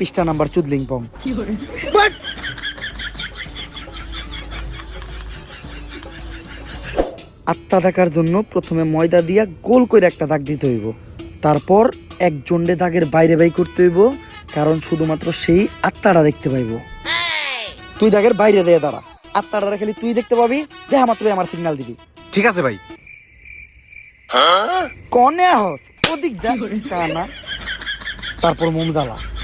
পৃষ্ঠা নাম্বার চুদলিং পং আত্মা ডাকার জন্য প্রথমে ময়দা দিয়া গোল করে একটা দাগ দিতে হইব। তারপর এক জন্ডে দাগের বাইরে বাই করতে হইব কারণ শুধুমাত্র সেই আত্মাটা দেখতে পাইব। তুই দাগের বাইরে দিয়ে দাঁড়া। আত্মাটা খালি তুই দেখতে পাবি দেখা মাত্র আমার সিগন্যাল দিবি। ঠিক আছে ভাই। কনে আহত ওদিক যা কানা। তারপর মোম জ্বালা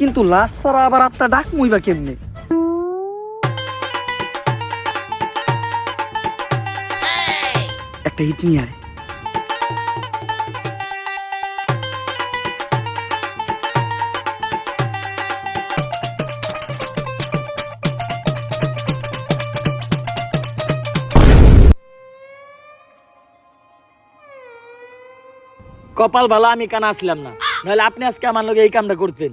কিন্তু লাশ ছাড়া আবার আত্মা ডাক মুইবা কেমনে? একটা হিট নিয়ে আয়। কপাল ভালো, আমি কানা আসলাম না। নাহলে আপনি আজকে আমার লগে এই কামটা করতেন।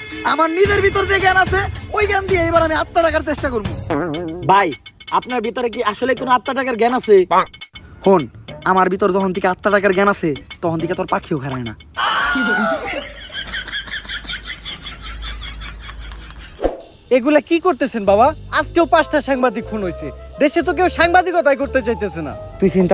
আমার নিজের ভিতর যে জ্ঞান আছে ওই জ্ঞান দিয়ে এবার আমি আত্মা ডাকার চেষ্টা করব। ভাই আপনার ভিতরে কি আসলে কোনো আত্মা টাকার জ্ঞান আছে? হন আমার ভিতর যখন থেকে আত্মা টাকার জ্ঞান আছে তখন থেকে তোর পাখিও খারায় না। এগুলা কি করতেছেন বাবা? আজকেও পাঁচটা সাংবাদিক খুন হয়েছে দেশে তো কেউ সাংবাদিকতাই করতে চাইতেছে না। তুই চিন্তা